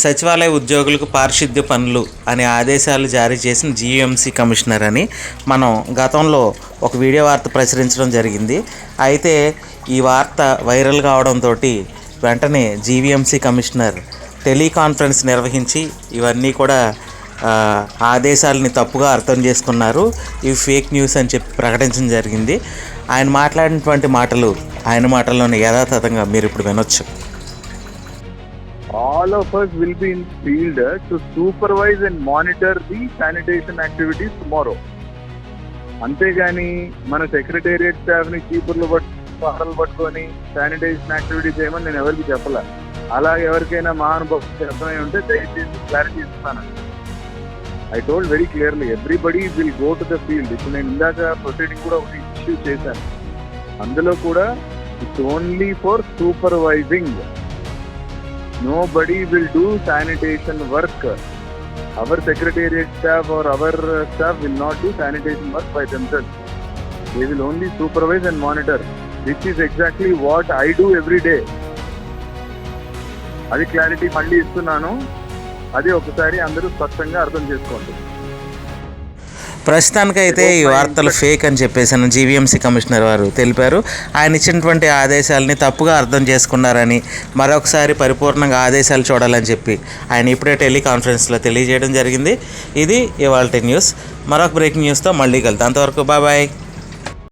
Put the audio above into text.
సచివాలయ ఉద్యోగులకు పారిశుద్ధ్య పనులు అనే ఆదేశాలు జారీ చేసిన జీఎంసీ కమిషనర్ అని మనం గతంలో ఒక వీడియో వార్త ప్రచురించడం జరిగింది. అయితే ఈ వార్త వైరల్ కావడంతో వెంటనే జీవీఎంసీ కమిషనర్ టెలికాన్ఫరెన్స్ నిర్వహించి ఇవన్నీ కూడా ఆదేశాలని తప్పుగా అర్థం చేసుకున్నారు. ఇవి ఫేక్ న్యూస్ అని చెప్పి ప్రకటించడం జరిగింది. ఆయన మాట్లాడినటువంటి మాటలు ఆయన మాటల్లోనే యథాతథంగా మీరు ఇప్పుడు వినొచ్చు. All of us will be in field uh, to supervise and monitor the sanitation activities tomorrow. అంతేగాని మన సెక్రటేరియట్ స్టాఫ్ని చీపుర్లు పట్టు పట్టుకొని శానిటైజేషన్ యాక్టివిటీ చేయమని నేను ఎవరికి చెప్పలే. అలా ఎవరికైనా మహానుభక్తి అర్థమై ఉంటే దయచేసి క్లారిటీ ఇస్తాను. I told very clearly everybody will go to the field ఇప్పుడు నేను ఇందాక ప్రొసీడింగ్ కూడా ఒకటి ఇష్యూ చేశాను. అందులో కూడా it's only for supervising nobody will do sanitation work our secretariat staff or our staff will not do sanitation work by themselves they will only supervise and monitor this is exactly what I do every day అది clarity మళ్ళీ ఇస్తున్నాను. అది ఒకసారి అందరూ స్పష్టంగా అర్థం చేసుకోండి. ప్రస్తుతానికైతే ఈ వార్తలు ఫేక్ అని చెప్పేసి జీవీఎంసీ కమిషనర్ వారు తెలిపారు. ఆయన ఇచ్చినటువంటి ఆదేశాలని తప్పుగా అర్థం చేసుకున్నారని మరొకసారి పరిపూర్ణంగా ఆదేశాలు చూడాలని చెప్పి ఆయన ఇప్పుడే టెలికాన్ఫరెన్స్లో తెలియజేయడం జరిగింది. ఇది ఇవాళ న్యూస్. మరొక బ్రేకింగ్ న్యూస్తో మళ్ళీ కలుద్దాం. అంతవరకు బాయ్